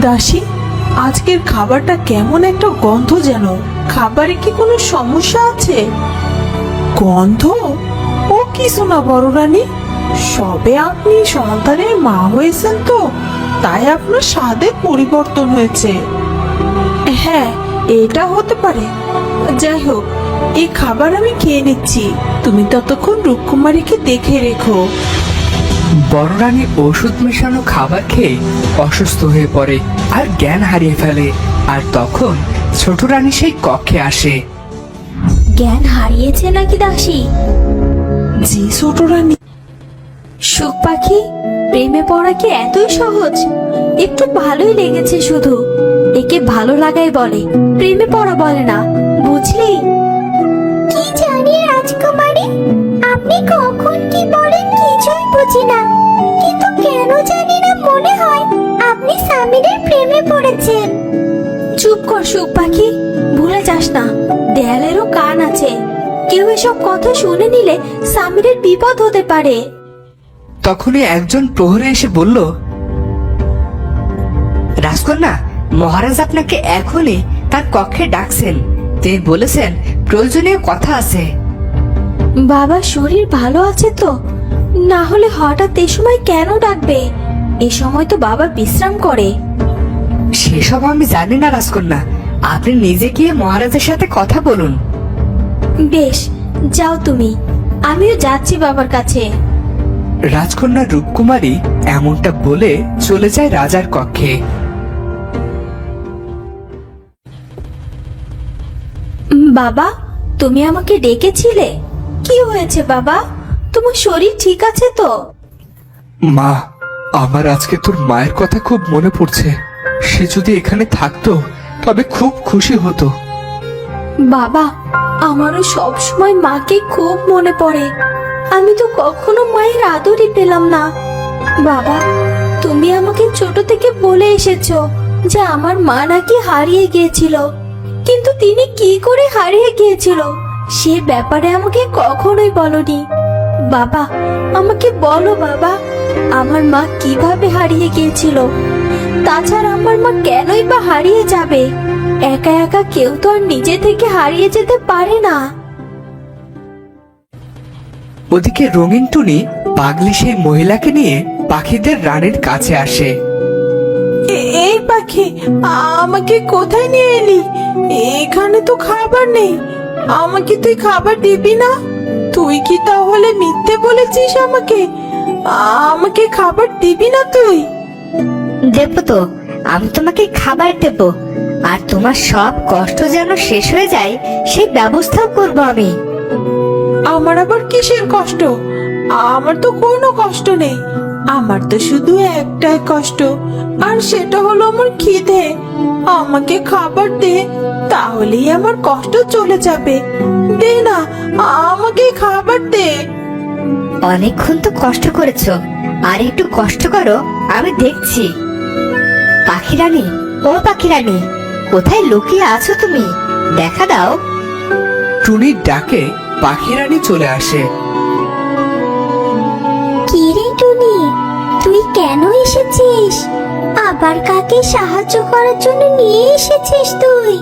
দাসী, আজকের খাবারটা কেমন একটা গন্ধ যেন। খাবারে কি কোনো সমস্যা আছে? গন্ধ? ও কি শোনা বড় রানী সবে আপনি সন্তানের মা হয়েছেন তো, তাই আপনার স্বাদে পরিবর্তন হয়েছে। হ্যাঁ এটা হতে পারে। যাই হোক, এই খাবার আমি খেয়ে নিচ্ছি। তুমি ততক্ষণ রূপকুমারীকে দেখে রেখো। বড় রানী ওষুধ মেশানো খাবার খেয়ে অসুস্থ হয়ে পড়ে আর জ্ঞান হারিয়ে ফেলে। আর তখন ছোট রানী সেই কক্ষে আসে। জ্ঞান হারিয়েছে নাকি দাসী? জি ছোট রানী। সুখ পাখি প্রেমে পড়া কি এতই সহজ? একটু ভালোই লেগেছে শুধু। একে ভালো লাগাই বলে প্রেমে পড়া বলে না বুঝলি? কি জানি রাজকুমারী আপনি কখন কি বলেন কিছুই বুঝি না। কেন জানি না মনে হয় আপনি সামিরের প্রেমে পড়েছেন। চুপ কর সুখ পাখি ভুলে যাস না দেয়ালেরও কান আছে। কেউ এসব কথা শুনে নিলে সামিরের বিপদ হতে পারে। তখনই একজন প্রহরী এসে বলল রাজকন্যা মহারাজ আপনাকে এখনই তার কক্ষে ডাকছেন। তিনি বলেছেন প্রয়োজনীয় কথা আছে। বাবার শরীর ভালো আছে তো? না হলে হঠাৎ এ সময় কেন ডাকবে? এ সময় তো বাবা বিশ্রাম করে। সেসব আমি জানি না রাজকন্যা। আপনি নিজে গিয়ে মহারাজের সাথে কথা বলুন। বেশ যাও তুমি। আমিও যাচ্ছি বাবার কাছে। রাজকন্যা রূপকুমারী এমনটা বলে চলে যায় রাজার কক্ষে। বাবা তুমি আমাকে ডেকেছিলে? কি হয়েছে বাবা? তোমার শরীর ঠিক আছে তো? মা আমার আজকে তোর মায়ের কথা খুব মনে পড়ছে। সে যদি এখানে থাকতো তবে খুব খুশি হতো। বাবা আমারও সব সময় মাকে খুব মনে পড়ে। আমি তো কখনো মায়ের আদরই পেলাম না। বাবা তুমি আমাকে ছোট থেকে বলে এসেছ যে আমার মা নাকি হারিয়ে গিয়েছিল। কিন্তু তিনি কি করে হারিয়ে গিয়েছিল সে ব্যাপারে আমাকে কখনোই বলনি। বাবা আমাকে বলো বাবা আমার মা কীভাবে হারিয়ে গিয়েছিল? তাছাড়া আমার মা কেনই বা হারিয়ে যাবে? একা একা কেউ তো আর নিজে থেকে হারিয়ে যেতে পারে না। ওদিকে রঙিন টুনি পাগলি সেই মহিলাকে নিয়ে পাখিদের রানের কাছে আসে। এই পাখি আমাকে কোথায় নিয়ে এলি? এখানে তো খাবার নেই। আমাকে তুই খাবার দিবি না? তুই কি তাহলে মিথ্যে বলেছিস আমাকে? আমাকে খাবার দিবি না তুই? দেবো তো আমি তোমাকে খাবার দেব। আর তোমার সব কষ্ট যেন শেষ হয়ে যায় সেই ব্যবস্থাও করব আমি। আমার আবার কিসের কষ্ট? আমার তো কোনো কষ্ট নেই। আমার তো শুধু একটাই কষ্ট আর সেটা হলো আমার খিদে। আমাকে খাবার দে তাহলেই আমার কষ্ট চলে যাবে। দে না আমাকে খাবার দে। অনেকক্ষণ তো কষ্ট করেছ। আর একটু কষ্ট করো আমি দেখছি। পাখিরানি ও পাখিরানি কোথায় লুকিয়ে আছো তুমি? দেখা দাও। টুনির ডাকে পাখিরানী চলে আসে। কি রে টুনি তুই কেন এসেছিস? আবার কাকে সাহায্য করার জন্য নিয়ে এসেছিস তুই?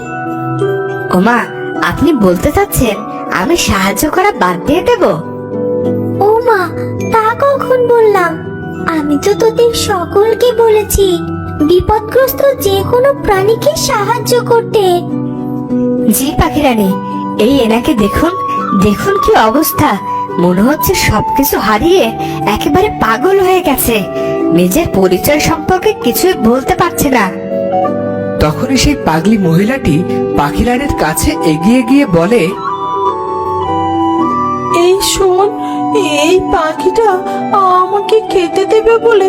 ওমা আপনি বলতে চাচ্ছেন আমি সাহায্য করা বাদ দিয়ে দেব। ও মা তা কখন বললাম? আমি তো তোদের সকলকে বলেছি বিপদগ্রস্ত যে কোনো প্রাণীকে সাহায্য করতে। জি পাখিরানি এই এনাকে দেখুন দেখুন কি অবস্থা। মনে হচ্ছে সবকিছু হারিয়ে একেবারে পাগল হয়ে গেছে। নিজের পরিচয় সম্পর্কে কিছুই বলতে পারছে না। তখনই সেই পাগলি মহিলাটি পাখিরানীর কাছে এগিয়ে গিয়ে বলে এই শোন এই পাখিটা আমাকে খেতে দেবে বলে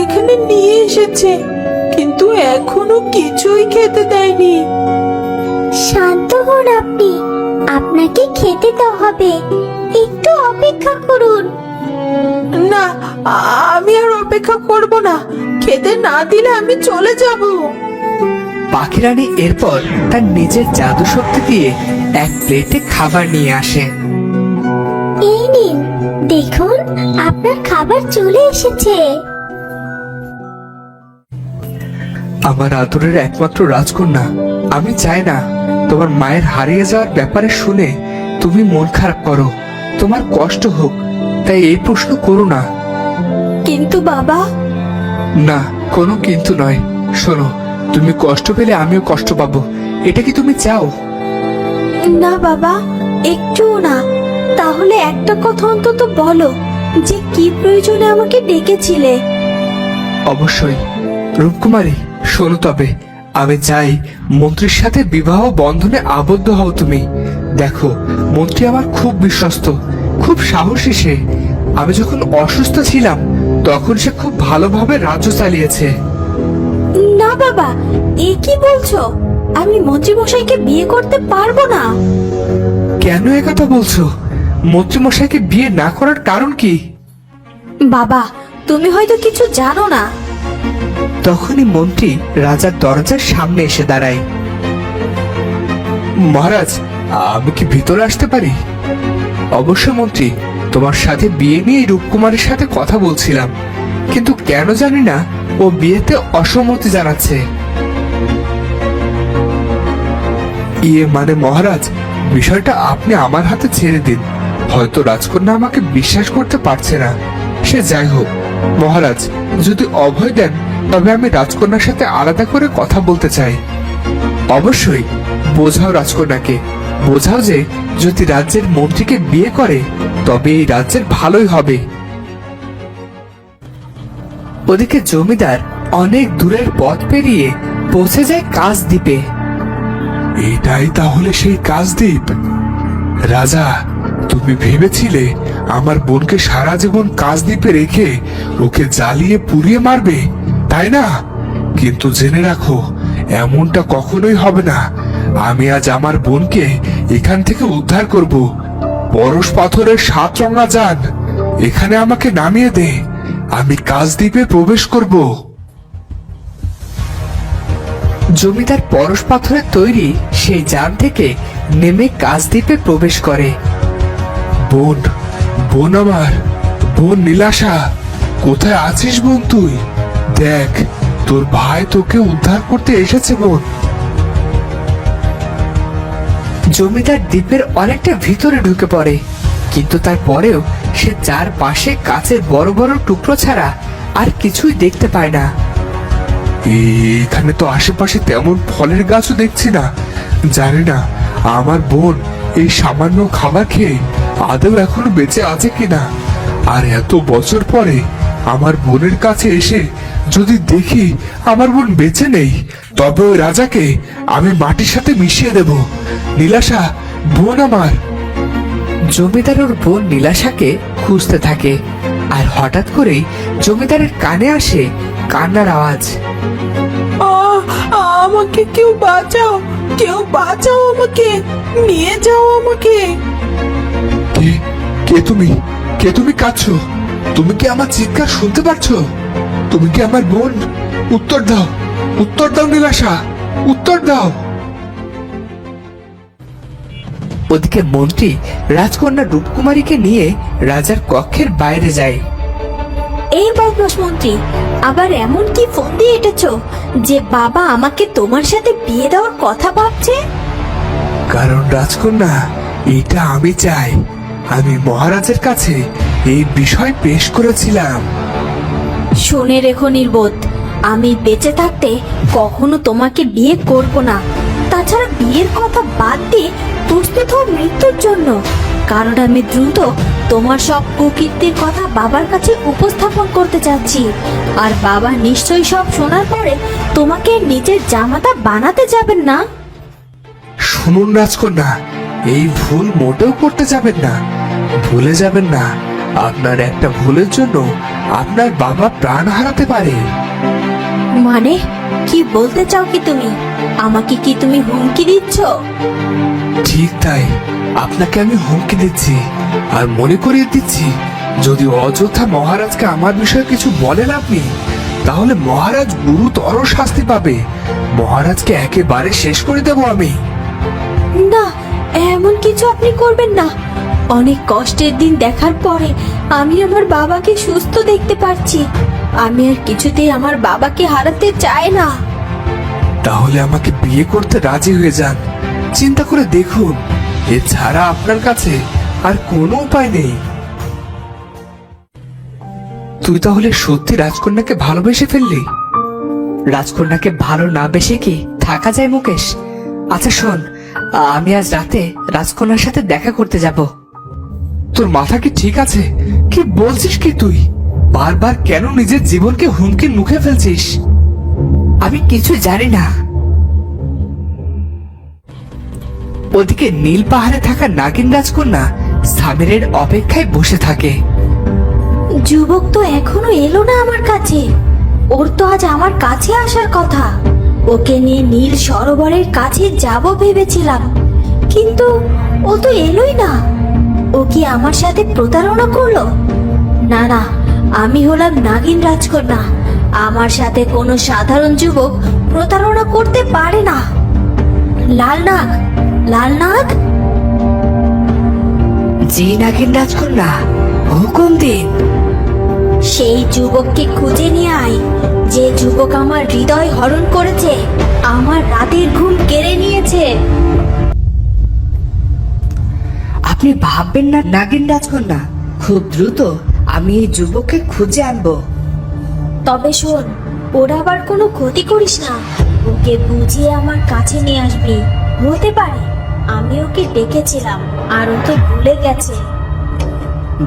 এখানে নিয়ে এসেছে কিন্তু এখনও কিছুই খেতে দেয়নি। শান্ত হন আপনি আপনাকে খেতে দেওয়া হবে। একটু অপেক্ষা করুন। না আমি আর অপেক্ষা করব না খেতে না দিলে আমি চলে যাব। পাখিরানী এরপর তার নিজের জাদু শক্তি দিয়ে এক প্লেটে খাবার নিয়ে আসে এই নিন দেখুন আপনার খাবার চলে এসেছে। আমার আদরের একমাত্র রাজকন্যা আমি চাই না তোমার মায়ের হারিয়ে যাওয়ার ব্যাপারে শুনে তুমি মন খারাপ করো। তোমার কষ্ট হোক তাই এই প্রশ্ন করো না। কিন্তু বাবা। না কোনো কিন্তু নয়। শোনো তুমি কষ্ট পেলে আমিও কষ্ট পাবো। এটা কি তুমি চাও? না বাবা একটুও না। তাহলে একটা কথা অন্তত বলো যে কি প্রয়োজনে আমাকে ডেকেছিলে? অবশ্যই। রূপকুমারী শোনো তবে আমি চাই মন্ত্রীর সাথে বিবাহ বন্ধনে আবদ্ধ হও তুমি। দেখো মন্ত্রী আমার খুব বিশ্বস্ত খুব সাহসী সে। আমি যখন অসুস্থ ছিলাম তখন সে খুব ভালোভাবে রাজ্য চালিয়েছে। না বাবা এ কি বলছো? আমি মন্ত্রীমশাইকে বিয়ে করতে পারব না। কেন একথা বলছো? মন্ত্রীমশাইকে বিয়ে না করার কারণ কি? বাবা তুমি হয়তো কিছু জানো না। তখনই মন্ত্রী রাজার দরজার সামনে এসে দাঁড়ায়। মহারাজ আমি কি ভিতরে আসতে পারি? অবশ্য মন্ত্রী তোমার সাথে বিয়ে নিয়ে রূপকুমারের সাথে কথা বলছিলাম। কিন্তু কেন জানি না ও বিয়েতে অসম্মতি জানাচ্ছে। ইয়ে মানে মহারাজ বিষয়টা আপনি আমার হাতে ছেড়ে দিন। হয়তো রাজকন্যা আমাকে বিশ্বাস করতে পারছে না। সে যাই হোক, মহারাজ, যদি অভয় দেন, তবে আমি রাজকন্যার সাথে আলাদা করে কথা বলতে চাই। অবশ্যই, বোঝাও রাজকন্যাকে। বোঝাও যে, যদি রাজ্যের মন্ত্রীকে বিয়ে করে, তবে এই রাজ্যের ভালোই হবে। ওদিকে জমিদার অনেক দূরের পথ পেরিয়ে পৌঁছে যায় কাজদ্বীপে এটাই তাহলে সেই কাজদ্বীপ রাজা তুমি ভেবেছিলে আমার বোনকে সারা জীবন কাজদ্বীপে রেখে ওকে জ্বালিয়ে পুড়িয়ে মারবে? তাই না? কিন্তু জেনে রাখো, এমনটা কখনোই হবে না। আমি আজ আমার বোনকে এখান থেকে উদ্ধার করব। পরশ পাথরের সাত রঙা যান, এখানে আমাকে নামিয়ে দে। আমি কাজদ্বীপে প্রবেশ করব। জমিদার পরশ পাথরের তৈরি সেই যান থেকে নেমে কাজদ্বীপে প্রবেশ করে। বোন বোন আমার বোন নীলাশা কোথায় আছিস বোন তুই? দেখ তোর ভাই তোকে উদ্ধার করতে এসেছে বোন। জমিদার দ্বীপের অনেকটা ভিতরে ঢুকে পড়ে কিন্তু তারপরেও সে চারপাশে কাচের বড় বড় টুকরো ছাড়া আর কিছুই দেখতে পায় না। এখানে তো আশেপাশে তেমন ফলের গাছও দেখছি না। জানি না আমার বোন এই সামান্য খাবার খেয়ে আদৌ এখনও বেঁচে আছে কিনা? আর এত বছর পরে আমার বোনের কাছে এসে যদি দেখি আমার বোন বেঁচে নেই তবে ওই রাজাকে আমি মাটির সাথে মিশিয়ে দেব। নীলাশা বোন আমার। জমিদার ওর বোন নীলাশাকে খুঁজতে থাকে আর হঠাৎ করেই জমিদারের কানে আসে কান্নার আওয়াজ। আহ, আমাকে কেউ বাঁচাও কেউ বাঁচাও আমাকে নিয়ে যাও আমাকে। কে? কে তুমি? কে তুমি কাঁদছো? তুমি কি আমার চিৎকার শুনতে পারছ? তুমি কি আমার বোন? উত্তর দাও। উত্তর দাও নীলাশা। উত্তর দাও। ওদিকে মন্ত্রী রাজকন্যা রূপকুমারীকে নিয়ে রাজার কক্ষের বাইরে যায়। এই বদমাস মন্ত্রী আবার এমন কি ফোন দিয়ে এটেছো যে বাবা আমাকে তোমার সাথে বিয়ে দেওয়ার কথা ভাবছে? কারণ রাজকন্যা এটা আমি চাই। আমি মহারাজের কাছে এই বিষয় পেশ করেছিলাম। শুনে রেখো নির্বোধ আমি বেঁচে থাকতে কখনো তোমাকে বিয়ে করব না। তাছাড়া বিয়ের কথা বাদ দিয়ে প্রস্তুত হও মৃত্যুর জন্য। কারণ আমি দ্রুত তোমার সব কুকীর্তির কথা বাবার কাছে উপস্থাপন করতে চাচ্ছি আর বাবা নিশ্চয়ই সব শোনার পরে তোমাকে নিজের জামাতা বানাতে যাবেন না? শুনুন রাজকন্যা এই ভুল মোটেও করতে যাবেন না। ভুলে যাবেন না। আপনার একটা ভুলের জন্য আপনার বাবা প্রাণ হারাতে পারে। মানে কি বলতে চাও কি তুমি? আমাকে কি তুমি হুমকি দিচ্ছ? ঠিক তাই। আপনাকে আমি হুমকি দিচ্ছি আর মনে করিয়ে দিচ্ছি যদি অযোধ্যা মহারাজকে আমার বিষয়ে কিছু বলেন আপনি তাহলে মহারাজ গুরুতর শাস্তি পাবে। মহারাজকে একেবারে শেষ করে দেব আমি। না এমন কিছু আপনি করবেন না। অনেক কষ্টের দিন দেখার পরে আমি আমার বাবাকে সুস্থ দেখতে পারছি। আমি আর কিছুতেই আমার বাবাকে হারাতে চাই না। তাহলে আমাকে বিয়ে করতে রাজি হয়ে যান। চিন্তা করে দেখুন, এছাড়া আপনার কাছে আর কোনো উপায় নেই। তুই তাহলে সত্যি রাজকন্যাকে ভালোবেসে ফেললি? রাজকন্যাকে ভালো না বেসে কি থাকা যায় মুকেশ? আচ্ছা শোন, আমি আজ রাতে রাজকন্যার সাথে দেখা করতে যাব। তোর মাথা কি ঠিক আছে? কি বলছিস কি তুই? বারবার কেন নিজের জীবনকে হুমকির মুখে ফেলছিস? আমি কিছু জানি না। ওদিকে নীল পাহাড়ে থাকা নাগিন রাজকন্যা সামিরের অপেক্ষায় বসে থাকে। যুবক তো এখনও এলো না আমার কাছে। ওর তো আজ আমার কাছে আসার কথা। ওকে নিয়ে নীল সরোবরের কাছে যাব ভেবেছিলাম। কিন্তু ও তো এলোই না। ও কি আমার সাথে প্রতারণা করল? না না আমি হলাম নাগিন রাজকন্যা। আমার সাথে কোনো সাধারণ যুবক প্রতারণা করতে পারে না। লাল নাগ লাল নাগ? জি নাগিন রাজকন্যা হুকুম দিন? সেই যুবককে খুঁজে নিয়ে আয়। যে যুবক আমার হৃদয় হরণ করেছে আমার রাতের ঘুম কেড়ে নিয়েছে। আপনি ভাববেন না নাগিন রাজকন্যা। খুব দ্রুত আমি এই যুবককে খুঁজে আনব। তবে শোন ওর আবার কোনো ক্ষতি করিস না। ওকে বুঝিয়ে আমার কাছে নিয়ে আসবি। হতে পারে আমি ওকে ডেকেছিলাম আর ও তো ভুলে গেছে।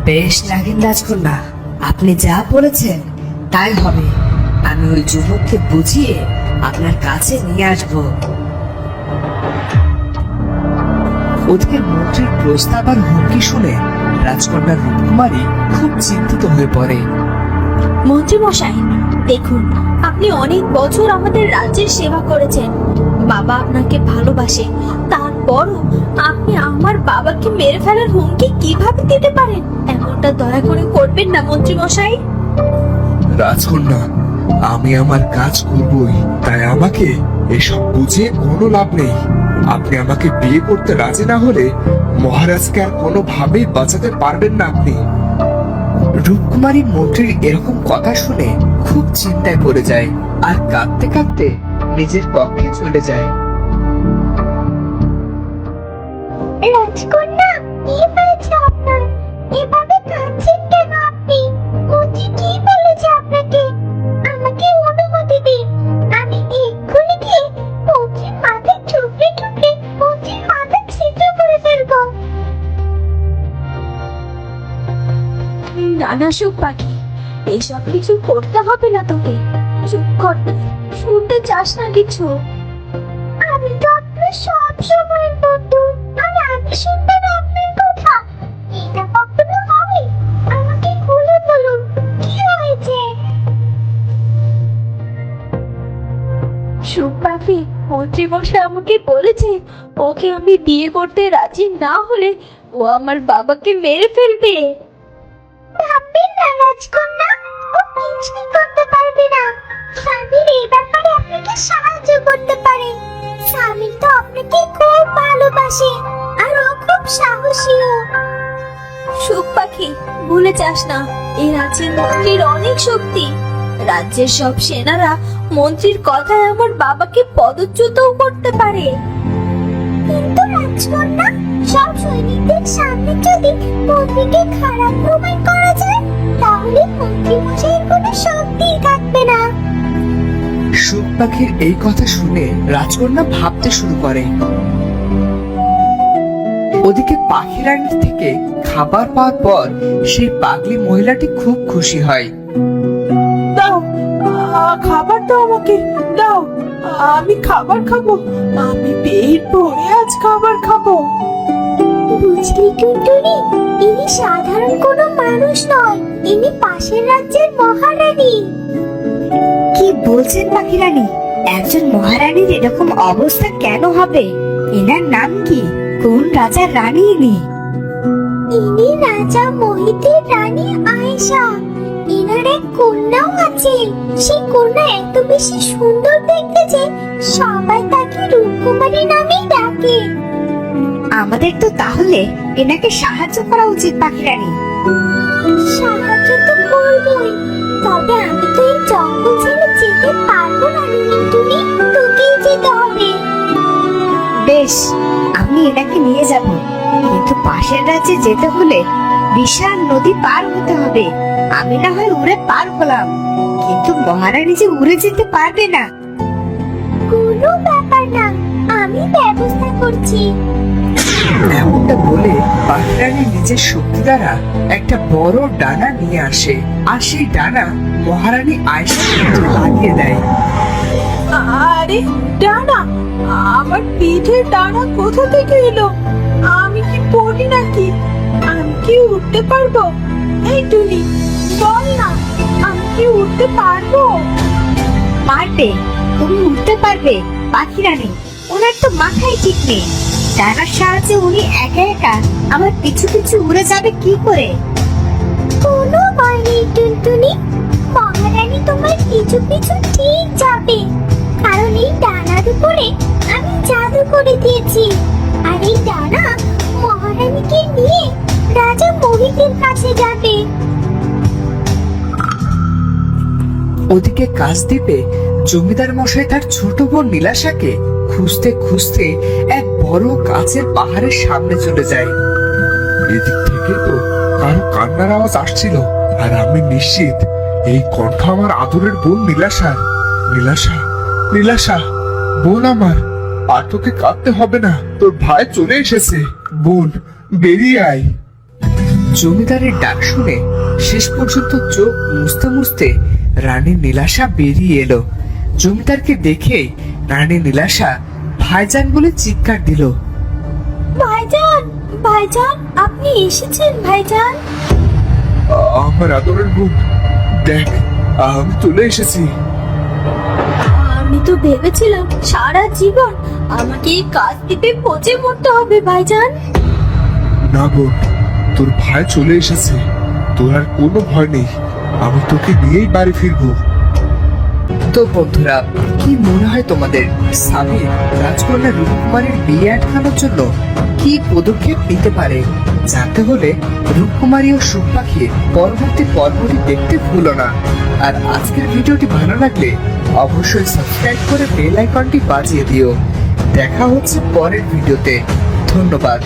বেশ নাগিন রাজকন্যা আপনি যা বলেছেন তাই হবে। আমি ওই যুবককে বুঝিয়ে আপনার কাছে নিয়ে আসব। ওদিকে মন্ত্রীর প্রস্তাব আর হুমকি শুনে রাজকন্যা রূপকুমারী খুব চিন্তিত হয়ে পড়ে। মন্ত্রী মশাই দেখুন আপনি অনেক বছর আমাদের রাজ্যের সেবা করেছেন। বাবা আপনাকে ভালোবাসে। তারপরও আপনি আমার বাবাকে মেরে ফেলার হুমকি কীভাবে দিতে পারেন? এমনটা দয়া করে করবেন না মন্ত্রী মশাই রাজকন্যা আমি আমার কাজ করবই তাই আমাকে এসব বুঝে কোনো লাভ নেই। আপনি আমাকে বিয়ে করতে রাজি না হলে মহারাজকে আর কোনোভাবেই বাঁচাতে পারবেন না আপনি। রূপকুমারী মন্ত্রীর এরকম কথা শুনে খুব চিন্তায় পড়ে যায় আর কাঁদতে কাঁদতে নিজের কক্ষে চলে যায়। রাজকন্যা এসব কিছু করতে হবে না তোকে। চুপ কর। শুনতে চাস না কিছু? আমি তো আপনার সব সময়ের বন্ধু আর আমি শুনব না আপনার কথা এটা কখনো হবে? আমাকে খুলে বলুন কি হয়েছে? সুখ পাখি মন্ত্রী মশাই আমাকে বলেছে ওকে আমি বিয়ে করতে রাজি না হলে ও আমার বাবাকে মেরে ফেলবে। ভাববেন না রাজকন্যা। কিছুই করতে পারবে না। স্বামীর এই ব্যাপারে আপনাকে সাহায্য করতে পারে। স্বামী তো আপনাকে খুব ভালোবাসে আর ও খুব সাহসীও। সুখ পাখি ভুলে যাস না। এই রাজ্যের মন্ত্রীর অনেক শক্তি। রাজ্যের সব সেনারা মন্ত্রীর কথায় আমার বাবাকে পদচ্যুতও করতে পারে। কিন্তু রাজকন্যা সব সৈনিকদের সামনে যদি মন্ত্রীকে খারাপ প্রমাণ করা তাহলে মন্ত্রী মশাইয়ের কোনো শক্তিই থাকবে না। সুখ পাখির এই কথা শুনে রাজকন্যা ভাবতে শুরু করে। ওদিকে পাখিরানির থেকে খাবার পাওয়ার পর সেই পাগলি মহিলাটি খুব খুশি হয়। দাও খাবার দাও আমাকে দাও আমি খাবার খাব আমি পেট ভরে আজ খাবার খাব। বুঝলি টুনটুনি ইনি সাধারণ কোনো ইনি পাশের রাজ্যের মহারানী। কি বলছেন পাখিরানী? একজন মহারানীর এরকম অবস্থা কেন হবে? এনার নাম কি? কোন রাজার রানী ইনি? ইনি রাজা মোহিতের রানী আয়েশা। ইনার এক কন্যাও আছে। সেই কন্যা এত বেশি সুন্দর দেখতে যে সবাই তাকে রূপকুমারী নামেই ডাকে। আমাদের তো তাহলে এনাকে সাহায্য করা উচিত পাখিরানী। সাহায্য তো করবই তবে আমি তো এই জঙ্গল ছেড়ে যেতে পারব না টুনি তোকেই যেতে বেশ আমি এনাকে নিয়ে যাব। কিন্তু পাশের রাজ্যে যেতে হলে বিশাল নদী পার হতে হবে। আমি না হয় উড়ে পার হলাম। কিন্তু মহারানী যে উড়ে যেতে পারবে না। কোনো ব্যাপার না আমি ব্যবস্থা করছি। এমনটা বলে পাখিরানী নিজের দ্বারা একটা বড় ডানা নিয়ে আসে আর সেই ডানা মহারানী আয়সা লাগিয়ে দেয়। আরে ডানা আমার পিঠের ডানা কোথা থেকে এলো? আমি কি পড়ি নাকি? আমি কি উঠতে পারব? এই টুনি বল না আমি কি উঠতে পারব? পারবে তুমি উঠতে পারবে পাখি রানী ওনার তো মাথায় ঠিক নেই। ডানার সাহায্যে উনি একা একা আমার পিছু পিছু উড়ে যাবে কি করে? কোনো ভয় নেই টুনটুনি। মহারানী তোমার পিছু পিছু ঠিক যাবে। কারণ এই ডানার উপরে আমি জাদু করে দিয়েছি। আর এই ডানা মহারানীকে নিয়ে রাজা মোহিতের কাছে যাবে। ওদিকে কাজদ্বীপে জমিদার মশাই তার ছোট বোন নীলাশাকে খুঁজতে খুঁজতে এক বড় গাছের পাহাড়ের সামনে চলে যায়। এদিক থেকে তো কারও কান্নার আওয়াজ আসছিল। আর আমি নিশ্চিত, এই কণ্ঠ আমার আদরের বোন নীলাশার নীলাশা নীলাশা, বোন আমার, আর তোকে কাঁদতে হবে না। তোর ভাই চলে এসেছে। বোন, বেরিয়ে আয়। জমিদারের ডাক শুনে শেষ পর্যন্ত চোখ মুছতে মুছতে রানী নীলাশা বেরিয়ে এলো। জমিদারকে দেখে রানী নীলাশা ভাইজান বলে চিৎকার দিল। ভাইজান ভাইজান আপনি এসেছেন ভাইজান? আমার আদরের বোন দেখ আমি চলে এসেছি। আমি তো ভেবেছিলাম সারা জীবন আমাকে এই কাজ দিতে পচে মরতে হবে ভাইজান। না বোন তোর ভাই চলে এসেছে। তোর আর কোনো ভয় নেই। আমি তোকে নিয়েই বাড়ি ফিরবো। তো বন্ধুরা, কি মনে হয় তোমাদের? স্বামী রাজকন্যা রূপকুমারীর বিয়ে আটকানোর জন্য কি পদক্ষেপ নিতে পারে? জানতে হলে রূপকুমারী ও সুখ পাখি পরবর্তী পর্বটি দেখতে ভুলো না। আর আজকের ভিডিওটি ভালো লাগলে অবশ্যই সাবস্ক্রাইব করে বেল আইকনটি বাজিয়ে দিও। দেখা হচ্ছে পরের ভিডিওতে। ধন্যবাদ।